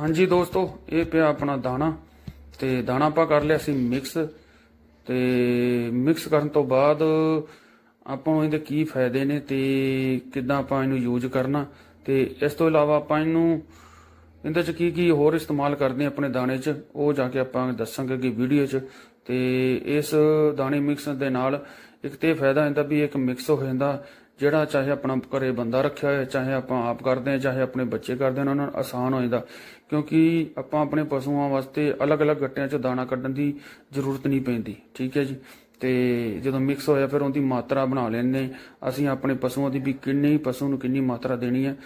ਹਾਂਜੀ ਦੋਸਤੋ, ਇਹ ਪਿਆ ਆਪਣਾ ਦਾਣਾ ਤੇ ਦਾਣਾ ਆਪਾਂ ਕਰ ਲਿਆ ਸੀ ਮਿਕਸ ਤੇ ਮਿਕਸ ਕਰਨ ਤੋਂ ਬਾਅਦ ਆਪਾਂ ਨੂੰ ਇਹਦੇ ਕੀ ਫਾਇਦੇ ਨੇ ਤੇ ਕਿੱਦਾਂ ਆਪਾਂ ਇਹਨੂੰ ਯੂਜ਼ ਕਰਨਾ ਤੇ ਇਸ ਤੋਂ ਇਲਾਵਾ ਆਪਾਂ ਇਹਨੂੰ, ਇਹਦੇ ਚ ਕੀ ਕੀ ਹੋਰ ਇਸਤੇਮਾਲ ਕਰਦੇ ਹਾਂ ਆਪਣੇ ਦਾਣੇ ਚ, ਉਹ ਜਾ ਕੇ ਆਪਾਂ ਦੱਸਾਂਗੇ ਕਿ ਵੀਡੀਓ ਚ ਤੇ ਇਸ ਦਾਣੇ ਮਿਕਸ ਦੇ ਨਾਲ ਇੱਕ ਤੇ ਇਹ ਫਾਇਦਾ ਹੁੰਦਾ ਵੀ ਇੱਕ ਮਿਕਸ ਹੋ ਜਾਂਦਾ ਜਿਹੜਾ ਚਾਹੇ ਆਪਣਾ ਘਰੇ ਬੰਦਾ ਰੱਖਿਆ ਹੋਇਆ, ਚਾਹੇ ਆਪਾਂ ਆਪ ਕਰਦੇ ਹਾਂ, ਚਾਹੇ ਆਪਣੇ ਬੱਚੇ ਕਰਦੇ ਹਨ ਉਹਨਾਂ ਨੂੰ ਆਸਾਨ ਹੋ ਜਾਂਦਾ। ਕਿਉਂਕਿ ਆਪਾਂ ਆਪਣੇ ਪਸ਼ੂਆਂ ਵਾਸਤੇ ਅਲੱਗ-ਅਲੱਗ ਗੱਟਿਆਂ 'ਚ ਦਾਣਾ ਕੱਢਣ ਦੀ ਜ਼ਰੂਰਤ ਨਹੀਂ ਪੈਂਦੀ। ਠੀਕ ਹੈ ਜੀ? ਤੇ ਜਦੋਂ ਮਿਕਸ ਹੋਇਆ, ਫਿਰ ਉਹਦੀ ਮਾਤਰਾ ਬਣਾ ਲੈਂਦੇ ਅਸੀਂ ਆਪਣੇ ਪਸ਼ੂਆਂ ਦੀ ਵੀ ਕਿੰਨੀ ਪਸ਼ੂ ਨੂੰ ਕਿੰਨੀ ਮਾਤਰਾ ਦੇਣੀ ਹੈ,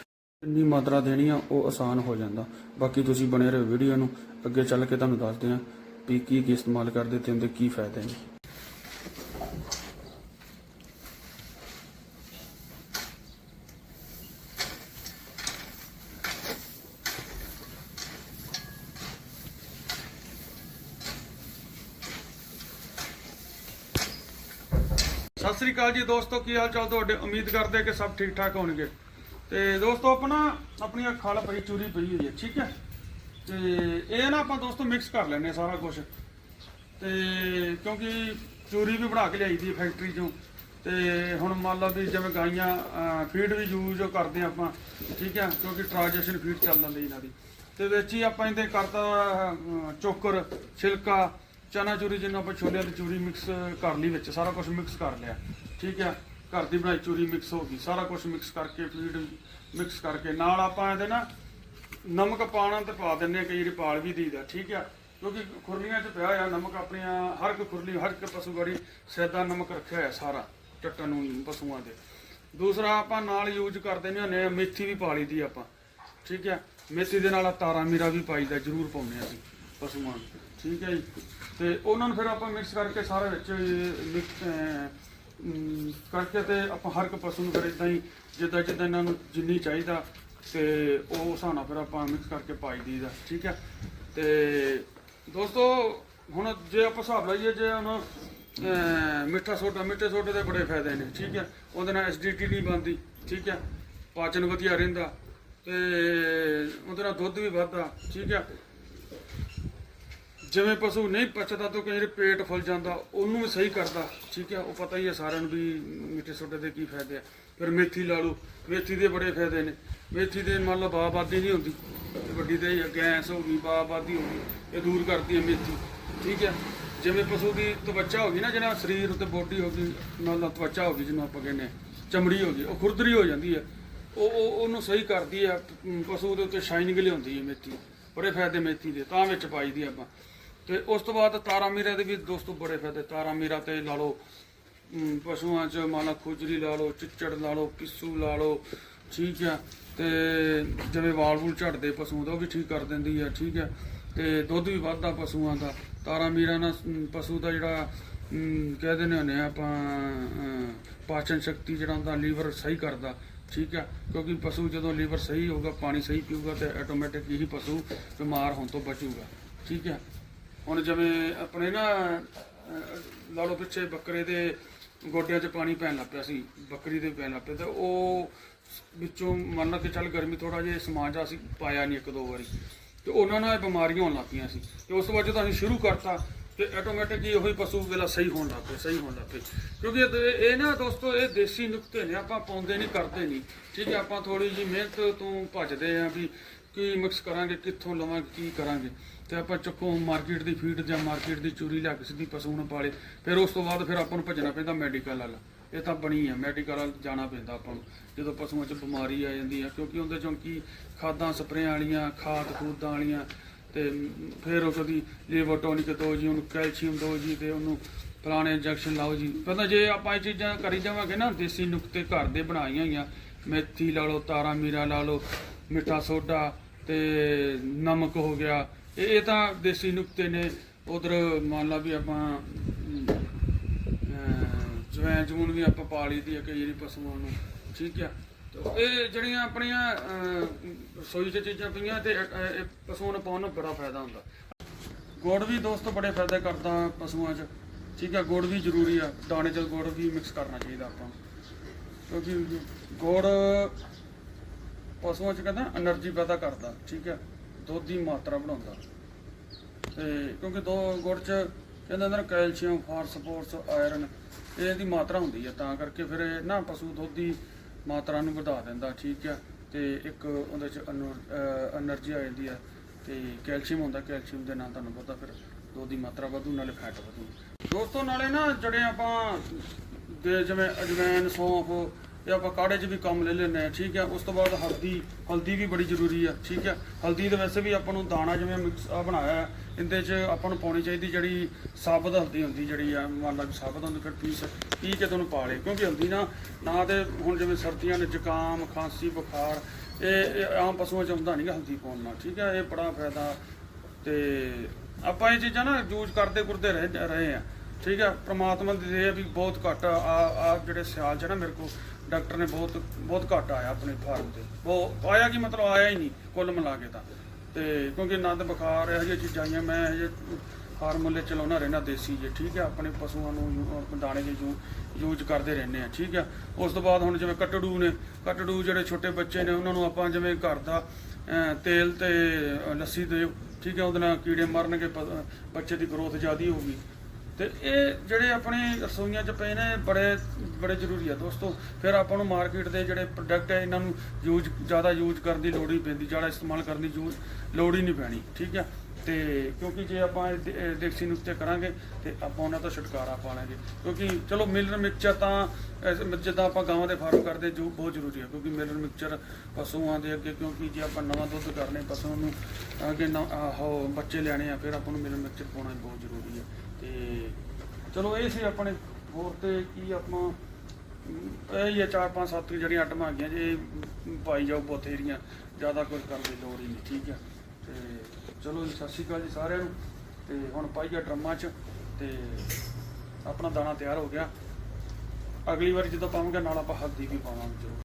ਕਿੰਨੀ ਮਾਤਰਾ ਦੇਣੀ ਆ, ਉਹ ਆਸਾਨ ਹੋ ਜਾਂਦਾ। ਬਾਕੀ ਤੁਸੀਂ ਬਣੇ ਰਹੋ ਵੀਡੀਓ ਨੂੰ। ਅੱਗੇ ਚੱਲ ਕੇ ਤੁਹਾਨੂੰ ਦੱਸਦੇ ਹਾਂ ਵੀ ਕੀ ਕੀ ਇਸਤੇਮਾਲ ਕਰਦੇ ਤੇ ਉਹਦੇ ਕੀ ਫਾਇਦੇ ਨੇ। ਸਤਿ ਸ੍ਰੀ ਅਕਾਲ ਜੀ ਦੋਸਤੋ, ਕੀ ਹਾਲ ਚਾਲ ਤੁਹਾਡੇ? ਉਮੀਦ ਕਰਦੇ ਕਿ ਸਭ ਠੀਕ ਠਾਕ ਹੋਣਗੇ। ਤੇ ਦੋਸਤੋ ਆਪਣਾ ਆਪਣੀ ਖਲ ਪਈ ਚੂਰੀ ਪਈ ਹੋਈ ਹੈ, ਠੀਕ ਹੈ? ਤੇ ਇਹ ਨਾ ਆਪਾਂ ਦੋਸਤੋ ਮਿਕਸ ਕਰ ਲੈਣੇ ਸਾਰਾ ਕੁਝ ਤੇ ਕਿਉਂਕਿ ਚੂਰੀ ਵੀ ਬਣਾ ਕੇ ਲਿਆਈ ਦੀ ਫੈਕਟਰੀ ਚੋਂ। ਤੇ ਹੁਣ ਮੰਨ ਲਓ ਵੀ ਜਿਵੇਂ ਗਾਈਆਂ ਫੀਡ ਵੀ ਯੂਜ਼ ਕਰਦੇ ਹਾਂ ਆਪਾਂ, ਠੀਕ ਹੈ? ਕਿਉਂਕਿ ਟ੍ਰਾਂਜੈਕਸ਼ਨ ਫੀਡ ਚੱਲ ਜਾਂਦੀ ਇਹਨਾਂ ਦੀ। ਤੇ ਵਿੱਚ ਹੀ ਆਪਾਂ ਇਹਦੇ ਕਰਤਾ ਚੋਕਰ, ਛਿਲਕਾ ਚਨਾ ਚੂਰੀ ਜਿਹਨੂੰ ਆਪਾਂ ਛੋਲਿਆਂ ਦੀ ਚੂਰੀ ਮਿਕਸ ਕਰ ਲਈ ਵਿੱਚ, ਸਾਰਾ ਕੁਝ ਮਿਕਸ ਕਰ ਲਿਆ। ਠੀਕ ਹੈ? ਘਰ ਦੀ ਬਣਾਈ ਚੂਰੀ ਮਿਕਸ ਹੋ ਗਈ। ਸਾਰਾ ਕੁਝ ਮਿਕਸ ਕਰਕੇ ਫੀਡ ਮਿਕਸ ਕਰਕੇ। ਨਾਲ ਆਪਾਂ ਇਹਦੇ ਨਾ ਨਮਕ ਪਾਣਾ ਤੇ ਪਾ ਦਿੰਨੇ ਆ ਕਈ ਵਾਰੀ ਪਾਲ ਵੀ ਦੀਦਾ ਠੀਕ ਆ ਕਿਉਂਕਿ ਖੁਰਲੀਆਂ 'ਚ ਪਿਆ ਹੋਇਆ ਨਮਕ, ਆਪਣੀਆਂ ਹਰ ਇੱਕ ਖੁਰਲੀ, ਹਰ ਇੱਕ ਪਸ਼ੂ ਗੜੀ ਸੈਦਾ ਨਮਕ ਰੱਖਿਆ ਹੋਇਆ ਸਾਰਾ ਚੱਟਣ ਨੂੰ ਪਸ਼ੂਆਂ ਦੇ। ਦੂਸਰਾ ਆਪਾਂ ਨਾਲ ਯੂਜ਼ ਕਰਦੇ ਨੇ ਹੁੰਦੇ ਆ ਮੇਥੀ ਵੀ ਪਾ ਲਈ ਦੀ ਆਪਾਂ, ਠੀਕ ਹੈ? ਮੇਥੀ ਦੇ ਨਾਲ ਤਾਰਾ ਮੀਰਾ ਵੀ ਪਾਈਦਾ ਜ਼ਰੂਰ ਪਾਉਂਦੇ ਆ ਅਸੀਂ। ਪਸ਼ੂਆਂ ਠੀਕ ਹੈ ਜੀ। ਤੇ ਉਹਨਾਂ ਨੂੰ ਫਿਰ ਆਪਾਂ ਮਿਕਸ ਕਰਕੇ ਸਾਰਾ ਵਿੱਚ ਮਿਕਸ ਕਰਕੇ ਤੇ ਆਪਾਂ ਹਰ ਇੱਕ ਪਸ਼ੂ ਨੂੰ ਫਿਰ ਇਦਾਂ ਹੀ ਜਿੱਦਾਂ ਜਿੱਦਾਂ ਇਹਨਾਂ ਨੂੰ ਜਿੰਨੀ ਚਾਹੀਦਾ, ਤੇ ਉਹ ਹਿਸਾਬ ਨਾਲ ਫਿਰ ਆਪਾਂ ਮਿਕਸ ਕਰਕੇ ਪਾਈ ਦਈਦਾ ਠੀਕ ਹੈ। ਤੇ ਦੋਸਤੋ, ਹੁਣ ਜੇ ਆਪਾਂ ਹਿਸਾਬ ਲਾਈਏ, ਜੇ ਹੁਣ ਮਿੱਠਾ ਸੋਡਾ, ਮਿੱਠੇ ਸੋਡੇ ਦੇ ਬੜੇ ਫਾਇਦੇ ਨੇ। ਠੀਕ ਹੈ। ਉਹਦੇ ਨਾਲ ਐਸਿਡਿਟੀ ਨਹੀਂ ਬਣਦੀ। ਠੀਕ ਹੈ। ਪਾਚਨ ਵਧੀਆ ਰਹਿੰਦਾ। ਤੇ ਉਹਦੇ ਨਾਲ ਦੁੱਧ ਵੀ ਵੱਧਦਾ। ਠੀਕ ਹੈ। ਜਿਵੇਂ ਪਸ਼ੂ ਨਹੀਂ ਪਚਦਾ ਤਾਂ ਕਈ ਵਾਰੀ ਪੇਟ ਫੁੱਲ ਜਾਂਦਾ, ਉਹਨੂੰ ਵੀ ਸਹੀ ਕਰਦਾ। ਠੀਕ ਹੈ, ਉਹ ਪਤਾ ਹੀ ਹੈ ਸਾਰਿਆਂ ਨੂੰ ਵੀ ਮਿੱਠੇ ਸੋਡੇ ਦੇ ਕੀ ਫਾਇਦੇ ਆ। ਫਿਰ ਮੇਥੀ ਲਾ ਲਓ, ਮੇਥੀ ਦੇ ਬੜੇ ਫਾਇਦੇ ਨੇ। ਮੇਥੀ ਦੇ ਮੰਨ ਲਓ ਬਾਬਾਦੀ ਨਹੀਂ ਹੁੰਦੀ। ਤੇ ਵੱਡੀ ਤੇ ਗੈਸ ਹੋ ਗਈ ਬਾਬਾਦੀ ਹੋ ਗਈ, ਇਹ ਦੂਰ ਕਰਦੀ ਹੈ ਮੇਥੀ। ਠੀਕ ਹੈ, ਜਿਵੇਂ ਪਸ਼ੂ ਦੀ ਤਵੱਚਾ ਹੋ ਗਈ ਨਾ, ਜਿਹੜਾ ਸਰੀਰ ਉੱਤੇ ਬੋਡੀ ਹੋ ਗਈ ਨਾਲ ਤਵਚਾ ਹੋ ਗਈ ਜਿਹਨੂੰ ਆਪਾਂ ਕਹਿੰਦੇ ਹਾਂ, ਚਮੜੀ ਹੋ ਗਈ, ਉਹ ਖੁਰਦਰੀ ਹੋ ਜਾਂਦੀ ਹੈ। ਉਹ ਉਹ, ਉਹਨੂੰ ਸਹੀ ਕਰਦੀ ਹੈ, ਪਸ਼ੂ ਦੇ ਉੱਤੇ ਸ਼ਾਈਨਿੰਗ ਲਿਆਉਂਦੀ ਹੈ ਮੇਥੀ। ਬੜੇ ਫਾਇਦੇ ਮੇਥੀ ਦੇ, ਤਾਂ ਵਿੱਚ ਪਾਈਦੀ ਆਪਾਂ। ਤੇ ਉਸ ਤੋਂ ਬਾਅਦ ਤਾਰਾ ਮੀਰਾ ਦੇ ਵੀ ਦੋਸਤੋ ਬੜੇ ਫਾਇਦੇ। ਤਾਰਾ ਮੀਰਾ ਤੇ ਲਾ ਲਓ ਪਸ਼ੂਆਂ ਚ ਮਾਲਾ ਖੁਜਰੀ ਲਾ ਲਓ, ਚਿੱਚੜ ਲਾ ਲਓ ਪਿੱਸੂ ਲਾ ਲਓ, ਠੀਕ ਆ। ਤੇ ਜਿਵੇਂ ਵਾਲ ਵੂਲ ਝੜਦੇ ਪਸ਼ੂ ਦਾ, ਉਹ ਵੀ ਠੀਕ ਕਰ ਦਿੰਦੀ ਆ, ਠੀਕ ਆ। ਤੇ ਦੁੱਧ ਵੀ ਵੱਧਦਾ ਪਸ਼ੂਆਂ ਦਾ। ਤਾਰਾ ਮੀਰਾ ਨਾਲ ਪਸ਼ੂ ਦਾ ਜਿਹੜਾ ਕਹਿ ਦਿੰਦੇ ਹੁੰਦੇ ਆ ਆਪਾਂ ਪਾਚਨ ਸ਼ਕਤੀ ਜਿਹੜਾ ਹੁੰਦਾ, ਲੀਵਰ ਸਹੀ ਕਰਦਾ, ਠੀਕ ਆ। ਕਿਉਂਕਿ ਪਸ਼ੂ ਜਦੋਂ ਲੀਵਰ ਸਹੀ ਹੋਊਗਾ, ਪਾਣੀ ਸਹੀ ਪੀਊਗਾ ਤੇ ਆਟੋਮੈਟਿਕ ਹੀ ਪਸ਼ੂ ਬਿਮਾਰ ਹੋਣ ਤੋਂ ਬਚੂਗਾ, ਠੀਕ ਆ। ਹੁਣ ਜਿਵੇਂ ਆਪਣੇ ਨਾ ਅਹ, ਲਾ ਲਓ ਪਿੱਛੇ ਬੱਕਰੇ ਦੇ ਗੋਡਿਆਂ 'ਚ ਪਾਣੀ ਪੈਣ ਲੱਗ ਪਿਆ ਸੀ ਬੱਕਰੀ ਦੇ ਪੈਣ ਲੱਗ ਪਿਆ ਤੇ ਉਹ ਵਿੱਚੋਂ ਮੰਨ ਲਾ ਕਿ ਚੱਲ ਗਰਮੀ ਥੋੜਾ ਜਿਹਾ ਸਮਾਨ ਜਿਹਾ ਅਸੀਂ ਪਾਇਆ ਨਹੀਂ ਇੱਕ ਦੋ ਵਾਰੀ। ਤੇ ਉਹਨਾਂ ਨਾਲ ਇਹ ਬਿਮਾਰੀਆਂ ਹੋਣ ਲੱਗ ਪਈਆਂ ਸੀ। ਤੇ ਉਸ ਤੋਂ ਬਾਅਦ ਜਦੋਂ ਅਸੀਂ ਸ਼ੁਰੂ ਕਰਤਾ ਤੇ ਆਟੋਮੈਟਿਕ ਹੀ ਉਹੀ ਪਸ਼ੂ ਵੇਲਾ ਸਹੀ ਹੋਣ ਲੱਗ ਪਏ ਸਹੀ ਹੋਣ ਲੱਗ ਪਏ। ਕਿਉਂਕਿ ਇਹ ਇਹ ਨਾ ਦੋਸਤੋ ਇਹ ਦੇਸੀ ਨੁਕਤੇ ਨੇ ਆਪਾਂ ਪਾਉਂਦੇ ਨਹੀਂ ਕਰਦੇ ਨਹੀਂ ਠੀਕ ਹੈ ਆਪਾਂ ਥੋੜੀ ਜੀ ਮਿਹਨਤ ਤੋਂ ਭੱਜਦੇ ਆਂ ਵੀ ਕੀ ਮਿਕਸ ਕਰਾਂਗੇ ਕਿੱਥੋਂ ਲਵਾਂਗੇ ਕੀ ਕਰਾਂਗੇ। ਤੇ ਆਪਾਂ ਚੱਕੋ ਮਾਰਕੀਟ ਦੀ ਫੀਡ ਜਾਂ ਮਾਰਕੀਟ ਦੀ ਚੂਰੀ ਲਿਆ ਕੇ ਸਿੱਧੀ ਪਸ਼ੂ ਨੂੰ ਪਾਲੇ। ਫਿਰ ਉਸ ਤੋਂ ਬਾਅਦ ਫਿਰ ਆਪਾਂ ਨੂੰ ਭੱਜਣਾ ਪੈਂਦਾ ਮੈਡੀਕਲ ਵੱਲ। ਇਹ ਤਾਂ ਬਣੀ ਆ ਮੈਡੀਕਲ ਵਾਲ ਜਾਣਾ ਪੈਂਦਾ ਆਪਾਂ ਨੂੰ। ਜਦੋਂ ਪਸ਼ੂਆਂ 'ਚ ਬਿਮਾਰੀ ਆ ਜਾਂਦੀ ਆ, ਕਿਉਂਕਿ ਉਹਦੇ ਚੋਂ ਕੀ ਖਾਦਾਂ, ਸਪਰੇਆਂ ਵਾਲੀਆਂ, ਖਾਦ ਖੂਦਾਂ ਵਾਲੀਆਂ ਤੇ ਫਿਰ ਉਹ ਕਦੀ ਲੀਵਰ ਟੋਨਿਕ ਦੋ ਜੀ, ਉਹਨੂੰ ਕੈਲਸ਼ੀਅਮ ਦੋ ਜੀ ਤੇ ਉਹਨੂੰ ਫਲਾਣੇ ਇੰਜੈਕਸ਼ਨ ਲਾਓ ਜੀ। ਪਤਾ ਜੇ ਆਪਾਂ ਇਹ ਚੀਜ਼ਾਂ ਕਰੀ ਜਾਵਾਂਗੇ ਨਾ, ਦੇਸੀ ਨੁਕਤੇ ਘਰ ਦੇ ਬਣਾਈਆਂ ਹੋਈਆਂ, ਮੇਥੀ ਲਾ ਲਓ ਤਾਰਾ ਮੀਰਾ ਲਾ ਲਓ, ਮਿੱਠਾ ਸੋਡਾ ਤੇ ਨਮਕ ਹੋ ਗਿਆ ਇਹ ਤਾਂ ਦੇਸੀ ਨੁਕਤੇ ਨੇ। ਉਧਰ ਮੰਨ ਲਾ ਵੀ ਆਪਾਂ ਜਵੈਂ ਜੂਨ ਵੀ ਆਪਾਂ ਪਾ ਲਈਦੀ ਹੈ ਕਈ ਜਿਹੜੀ ਪਸ਼ੂਆਂ ਨੂੰ। ਠੀਕ ਆ? ਇਹ ਜਿਹੜੀਆਂ ਆਪਣੀਆਂ ਰਸੋਈ 'ਚ ਚੀਜ਼ਾਂ ਪਈਆਂ ਤੇ ਪਸ਼ੂਆਂ ਨੂੰ ਪਾਉਣ ਨੂੰ ਬੜਾ ਫਾਇਦਾ ਹੁੰਦਾ। ਗੁੜ ਵੀ ਦੋਸਤੋ ਬੜੇ ਫਾਇਦੇ ਕਰਦਾ ਪਸ਼ੂਆਂ 'ਚ। ਠੀਕ ਆ? ਗੁੜ ਵੀ ਜ਼ਰੂਰੀ ਆ। ਦਾਣੇ 'ਚ ਗੁੜ ਵੀ ਮਿਕਸ ਕਰਨਾ ਚਾਹੀਦਾ ਆਪਾਂ ਕਿਉਂਕਿ ਗੁੜ ਪਸ਼ੂਆਂ 'ਚ ਕਹਿੰਦਾ એનર્ਜੀ ਪੈਦਾ ਕਰਦਾ। ਠੀਕ ਆ? ਦੁੱਧ ਦੀ ਮਾਤਰਾ ਵਧਾਉਂਦਾ ਤੇ ਕਿਉਂਕਿ ਦੋ ਗੁੜ ਚ ਕਹਿੰਦੇ ਅੰਦਰ ਕੈਲਸ਼ੀਅਮ, ਫਾਸਫੋਰਸ, ਆਇਰਨ ਇਹਦੀ ਮਾਤਰਾ ਹੁੰਦੀ ਹੈ ਤਾਂ ਕਰਕੇ ਫਿਰ ਇਹ ਨਾ ਪਸ਼ੂ ਦੁੱਧ ਦੀ ਮਾਤਰਾ ਨੂੰ ਵਧਾ ਦਿੰਦਾ, ਠੀਕ ਹੈ ਤੇ ਇੱਕ ਉਹਦੇ ਚ એનર્ਜੀ ਆ ਜਾਂਦੀ ਹੈ ਤੇ ਕੈਲਸ਼ੀਅਮ ਹੁੰਦਾ, ਕੈਲਸ਼ੀਅਮ ਦੇ ਨਾਲ ਤੁਹਾਨੂੰ ਪਤਾ ਫਿਰ ਦੁੱਧ ਦੀ ਮਾਤਰਾ ਵਧੂ, ਨਾਲੇ ਫੈਟ ਵਧੂ। ਦੋਸਤੋ, ਨਾਲੇ ਨਾ ਜਿਹੜੇ ਆਪਾਂ ਦੇ ਜਿਵੇਂ ਅਜਵੈਨ, ਸੌਂਫ ਇਹ ਆਪਾਂ ਕਾੜੇ 'ਚ ਵੀ ਕੰਮ ਲੈ ਲੈਂਦੇ ਆ ਠੀਕ ਹੈ? ਉਸ ਤੋਂ ਬਾਅਦ ਹਲਦੀ ਹਲਦੀ ਵੀ ਬੜੀ ਜ਼ਰੂਰੀ ਆ, ਠੀਕ ਹੈ? ਹਲਦੀ ਦੇ ਵੈਸੇ ਵੀ ਆਪਾਂ ਨੂੰ ਦਾਣਾ ਜਿਵੇਂ ਮਿਕਸ ਆ ਬਣਾਇਆ, ਇਹਦੇ 'ਚ ਆਪਾਂ ਨੂੰ ਪਾਉਣੀ ਚਾਹੀਦੀ ਜਿਹੜੀ ਸਾਬਤ ਹਲਦੀ ਹੁੰਦੀ, ਜਿਹੜੀ ਆ, ਮੰਨ ਲਾ ਵੀ ਸਾਬਤ ਹੁੰਦੀ, ਫਿਰ ਪੀਸ ਪੀ ਕੇ ਤੁਹਾਨੂੰ ਪਾ ਲੇ ਕਿਉਂਕਿ ਹਲਦੀ ਨਾ ਨਾ ਤੇ ਹੁਣ ਜਿਵੇਂ ਸਰਦੀਆਂ ਨੇ ਜ਼ੁਕਾਮ, ਖਾਂਸੀ, ਬੁਖਾਰ, ਇਹ ਇਹ ਆਮ ਪਸ਼ੂਆਂ 'ਚ ਹੁੰਦਾ ਨਹੀਂ ਹਲਦੀ ਪਾਉਣ ਨਾਲ, ਠੀਕ ਹੈ? ਇਹ ਬੜਾ ਫਾਇਦਾ ਤੇ ਆਪਾਂ ਇਹ ਚੀਜ਼ਾਂ ਨਾ ਯੂਜ਼ ਕਰਦੇ ਕਰਦੇ ਰਹੇ ਰਹੇ ਆ ਠੀਕ ਹੈ ਪ੍ਰਮਾਤਮਾ ਦੀ ਦੇ ਵੀ ਬਹੁਤ ਘੱਟ ਆ ਆ ਜਿਹੜੇ ਸਿਆਲ ਚ ਨਾ ਮੇਰੇ ਕੋਲ, ਡਾਕਟਰ ਨੇ ਬਹੁਤ ਬਹੁਤ ਘੱਟ ਆਇਆ ਆਪਣੇ ਫਾਰਮ ਤੇ। ਉਹ ਆਇਆ ਕਿ ਮਤਲਬ ਆਇਆ ਹੀ ਨਹੀਂ, ਕੁੱਲ ਮਿਲਾ ਕੇ ਤਾਂ। ਤੇ ਕਿਉਂਕਿ ਨੰਦ ਬੁਖਾਰ ਇਹੋ ਜਿਹੀਆਂ ਚੀਜ਼ਾਂ ਆਈਆਂ, ਮੈਂ ਇਹ ਜਿਹੇ ਫਾਰਮੂਲੇ ਚਲਾਉਣਾ ਰਹਿਣਾ ਦੇਸੀ ਜੇ, ਠੀਕ ਹੈ ਆਪਣੇ ਪਸ਼ੂਆਂ ਨੂੰ ਯੂ- ਦਾਣੇ ਦੇ ਯੂ, ਯੂਜ਼ ਕਰਦੇ ਰਹਿੰਦੇ ਆ, ਠੀਕ ਹੈ ਉਸ ਤੋਂ ਬਾਅਦ ਹੁਣ ਜਿਵੇਂ ਕਟੜੂ ਨੇ, ਕਟੜੂ ਜਿਹੜੇ ਛੋਟੇ ਬੱਚੇ ਨੇ, ਉਹਨਾਂ ਨੂੰ ਆਪਾਂ ਜਿਵੇਂ ਘਰ ਦਾ ਤੇਲ ਤੇ ਲੱਸੀ ਦੇ, ਠੀਕ ਹੈ ਉਹਦੇ ਨਾਲ ਕੀੜੇ ਮਰਨਗੇ, ਪ- ਬੱਚੇ ਦੀ ਗਰੋਥ ਜ਼ਿਆਦੀ ਹੋਊਗੀ ਤੇ ਇਹ ਜਿਹੜੇ ਆਪਣੇ ਰਸੋਈਆਂ 'ਚ ਪਏ ਨੇ, ਬੜੇ ਬੜੇ ਜ਼ਰੂਰੀ ਆ ਦੋਸਤੋ। ਫਿਰ ਆਪਾਂ ਨੂੰ ਮਾਰਕੀਟ ਦੇ ਜਿਹੜੇ ਪ੍ਰੋਡਕਟ ਹੈ ਇਹਨਾਂ ਨੂੰ ਯੂਜ਼ ਜ਼ਿਆਦਾ ਯੂਜ਼ ਕਰਨ ਦੀ ਲੋੜ ਹੀ ਪੈਂਦੀ, ਜ਼ਿਆਦਾ ਇਸਤੇਮਾਲ ਕਰਨ ਦੀ ਯੂਜ਼ ਲੋੜ ਹੀ ਨਹੀਂ ਪੈਣੀ, ਠੀਕ ਹੈ ਤੇ ਕਿਉਂਕਿ ਜੇ ਆਪਾਂ ਦੇਸੀ ਨੁਕਤੇ ਕਰਾਂਗੇ, ਤੇ ਆਪਾਂ ਉਹਨਾਂ ਤੋਂ ਛੁਟਕਾਰਾ ਪਾ ਲਾਂਗੇ। ਕਿਉਂਕਿ ਚਲੋ ਮਿਲਰ ਮਿਕਸਚਰ ਤਾਂ ਜਿੱਦਾਂ ਆਪਾਂ ਗਾਵਾਂ ਦੇ ਫਾਰਮ ਕਰਦੇ, ਜੋ ਬਹੁਤ ਜ਼ਰੂਰੀ ਹੈ ਕਿਉਂਕਿ ਮਿਲਰ ਮਿਕਸਚਰ ਪਸ਼ੂਆਂ ਦੇ ਅੱਗੇ, ਕਿਉਂਕਿ ਜੇ ਆਪਾਂ ਨਵਾਂ ਦੁੱਧ ਕਰਨੇ ਪਸ਼ੂ ਨੂੰ, ਅੱਗੇ ਨਾ, ਆਹੋ ਬੱਚੇ ਲੈਣੇ ਆ, ਫਿਰ ਆਪਾਂ ਨੂੰ ਮਿਲਰ ਮਿਕਸਚਰ ਪਾਉਣਾ ਵੀ ਬਹੁਤ ਜ਼ਰੂਰੀ ਹੈ ਤੇ ਚਲੋ ਇਹ ਸੀ ਆਪਣੇ ਹੋਰ ਤੇ ਕੀ ਆਪਾਂ ਅਮ, ਇਹ ਹੀ ਆ ਚਾਰ ਪੰਜ ਸੱਤ ਜਿਹੜੀਆਂ ਆਈਟਮਾਂ ਹੈਗੀਆਂ ਜੇ ਪਾਈ ਜਾਓ ਬਥੇਰੀਆਂ ਜ਼ਿਆਦਾ ਕੁਝ ਕਰਨ ਦੀ ਲੋੜ ਹੀ ਨਹੀਂ ਠੀਕ ਹੈ ਤੇ ਚਲੋ ਜੀ ਸਤਿ ਸ਼੍ਰੀ ਅਕਾਲ ਜੀ ਸਾਰਿਆਂ ਨੂੰ। ਤੇ ਹੁਣ ਪਾਈਆ ਡਰਮਾਂ 'ਚ ਤੇ ਆਪਣਾ ਦਾਣਾ ਤਿਆਰ ਹੋ ਗਿਆ। ਅਗਲੀ ਵਾਰੀ ਜਦੋਂ ਪਾਵਾਂਗੇ ਨਾਲ ਆਪਾਂ ਹਲਦੀ ਵੀ ਪਾਵਾਂਗੇ ਜ਼ਰੂਰ।